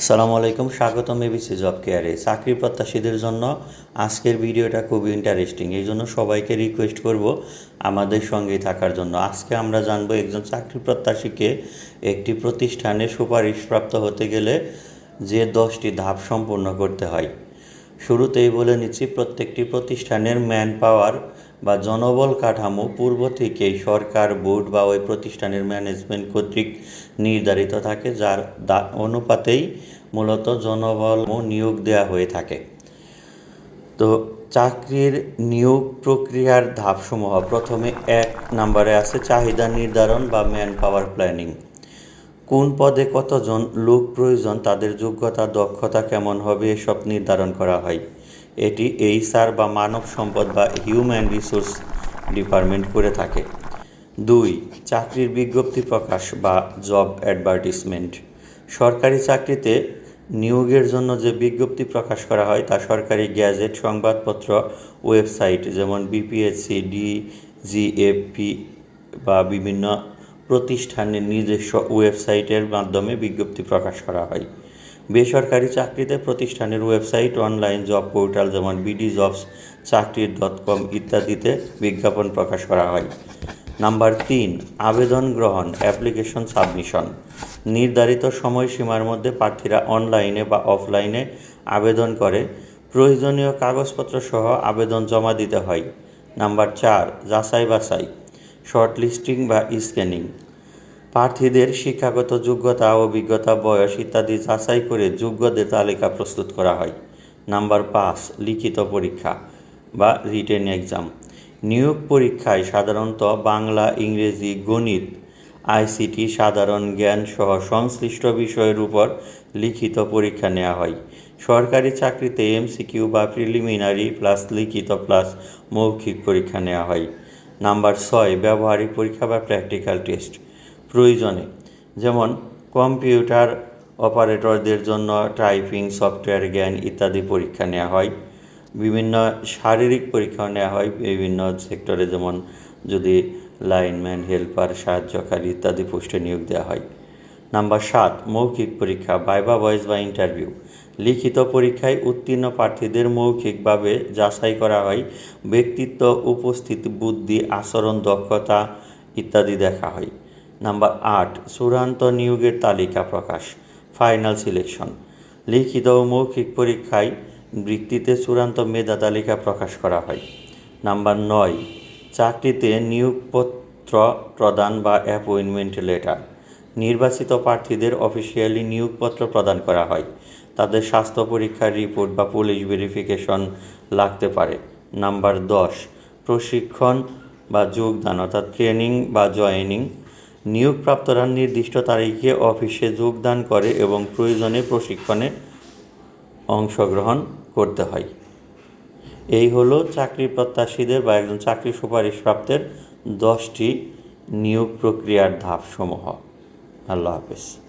আসসালামু আলাইকুম, স্বাগতম এবিসি জব কেয়ারে। চাকরি প্রত্যাশীদের জন্য আজকের ভিডিওটা খুবই ইন্টারেস্টিং এই জন্য সবাইকে রিকোয়েস্ট করব আমাদের সঙ্গেই থাকার জন্য। আজকে আমরা জানব একজন চাকরি প্রত্যাশীকে একটি প্রতিষ্ঠানে সুপারিশপ্রাপ্ত হতে গেলে যে দশটি ধাপ সম্পূর্ণ করতে হয়। শুরুতেই বলে নিচ্ছি, প্রত্যেকটি প্রতিষ্ঠানের ম্যান পাওয়ার বা জনবল কাঠামো পূর্ব থেকেই সরকার, বোর্ড বা ওই প্রতিষ্ঠানের ম্যানেজমেন্ট কর্তৃক নির্ধারিত থাকে, যার অনুপাতেই মূলত জনবল নিয়োগ দেওয়া হয়ে থাকে। তো চাকরির নিয়োগ প্রক্রিয়ার ধাপসমূহ, প্রথমে এক নম্বরে আছে চাহিদা নির্ধারণ বা ম্যান পাওয়ার প্ল্যানিং কোন পদে কতজন লোক প্রয়োজন, তাদের যোগ্যতা, দক্ষতা কেমন হবে, এসব নির্ধারণ করা হয়। এটি এইচআর বা মানব সম্পদ বা হিউম্যান রিসোর্স ডিপার্টমেন্ট করে থাকে। দুই, চাকরির বিজ্ঞপ্তি প্রকাশ বা জব অ্যাডভার্টিসমেন্ট সরকারি চাকরিতে নিয়োগের জন্য যে বিজ্ঞপ্তি প্রকাশ করা হয় তা সরকারি গ্যাজেট, সংবাদপত্র, ওয়েবসাইট যেমন বিপিএসসি ডিজিএফপি বা বিভিন্ন প্রতিষ্ঠানের নিজস্ব ওয়েবসাইটের মাধ্যমে বিজ্ঞপ্তি প্রকাশ করা হয়। বেসরকারি চাকরিতে প্রতিষ্ঠানের ওয়েবসাইট, অনলাইন জব পোর্টাল যেমন BD jobs Chakri dot com ইত্যাদিতে বিজ্ঞাপন প্রকাশ করা হয়। নাম্বার তিন, আবেদন গ্রহণ, অ্যাপ্লিকেশন সাবমিশন। নির্ধারিত সময়সীমার মধ্যে প্রার্থীরা অনলাইনে বা অফলাইনে আবেদন করে। প্রয়োজনীয় কাগজপত্র সহ আবেদন জমা দিতে হয়। নাম্বার চার যাচাই বাছাই শর্ট লিস্টিং বা স্ক্যানিং। প্রার্থীদের শিক্ষাগত যোগ্যতা অভিজ্ঞতা, বয়স ইত্যাদি যাচাই করে যোগ্যদের তালিকা প্রস্তুত করা হয়। নাম্বার পাঁচ, লিখিত পরীক্ষা বা রিটেন এক্সাম নিয়োগ পরীক্ষায় সাধারণত বাংলা, ইংরেজি, গণিত, আইসিটি সাধারণ জ্ঞান সহ সংশ্লিষ্ট বিষয়ের উপর লিখিত পরীক্ষা নেওয়া হয়। সরকারি চাকরিতে এমসিকিউ বা প্রিলিমিনারি প্লাস লিখিত প্লাস মৌখিক পরীক্ষা নেওয়া হয়। নাম্বার ছয়, ব্যবহারিক পরীক্ষা বা প্র্যাকটিক্যাল টেস্ট। প্রয়োজনে। যেমন কম্পিউটার অপারেটরদের জন্য টাইপিং সফটওয়্যার জ্ঞান ইত্যাদি পরীক্ষা নেওয়া হয়। বিভিন্ন শারীরিক পরীক্ষাও নেওয়া হয়। বিভিন্ন সেক্টরে যেমন যদি লাইনম্যান, হেল্পার, সাহায্যকারী ইত্যাদি পোস্টে নিয়োগ দেওয়া হয়। নাম্বার সাত, মৌখিক পরীক্ষা ভাইবা ভয়েস বা ইন্টারভিউ লিখিত পরীক্ষায় উত্তীর্ণ প্রার্থীদের মৌখিকভাবে যাচাই করা হয়। ব্যক্তিত্ব, উপস্থিত, বুদ্ধি, আচরণ, দক্ষতা ইত্যাদি দেখা হয়। নাম্বার আট, চূড়ান্ত নিয়োগের তালিকা প্রকাশ ফাইনাল সিলেকশন লিখিত ও মৌখিক পরীক্ষায় বৃত্তিতে চূড়ান্ত মেধা তালিকা প্রকাশ করা হয়। নাম্বার নয়, চাকরিতে নিয়োগপত্র প্রদান বা অ্যাপয়েন্টমেন্ট লেটার নির্বাচিত প্রার্থীদের অফিসিয়ালি নিয়োগপত্র প্রদান করা হয়। তাদের স্বাস্থ্য পরীক্ষার রিপোর্ট বা পুলিশ ভেরিফিকেশন লাগতে পারে। নাম্বার দশ, প্রশিক্ষণ বা যোগদান, অর্থাৎ ট্রেনিং বা জয়েনিং নিয়োগপ্রাপ্তরা নির্দিষ্ট তারিখে অফিসে যোগদান করে এবং প্রয়োজনে প্রশিক্ষণে অংশগ্রহণ করতে হয়। এই হলো চাকরি প্রত্যাশীদের বা একজন চাকরি সুপারিশপ্রাপ্তের দশটি নিয়োগ প্রক্রিয়ার ধাপসমূহ। আল্লাহ হাফেজ।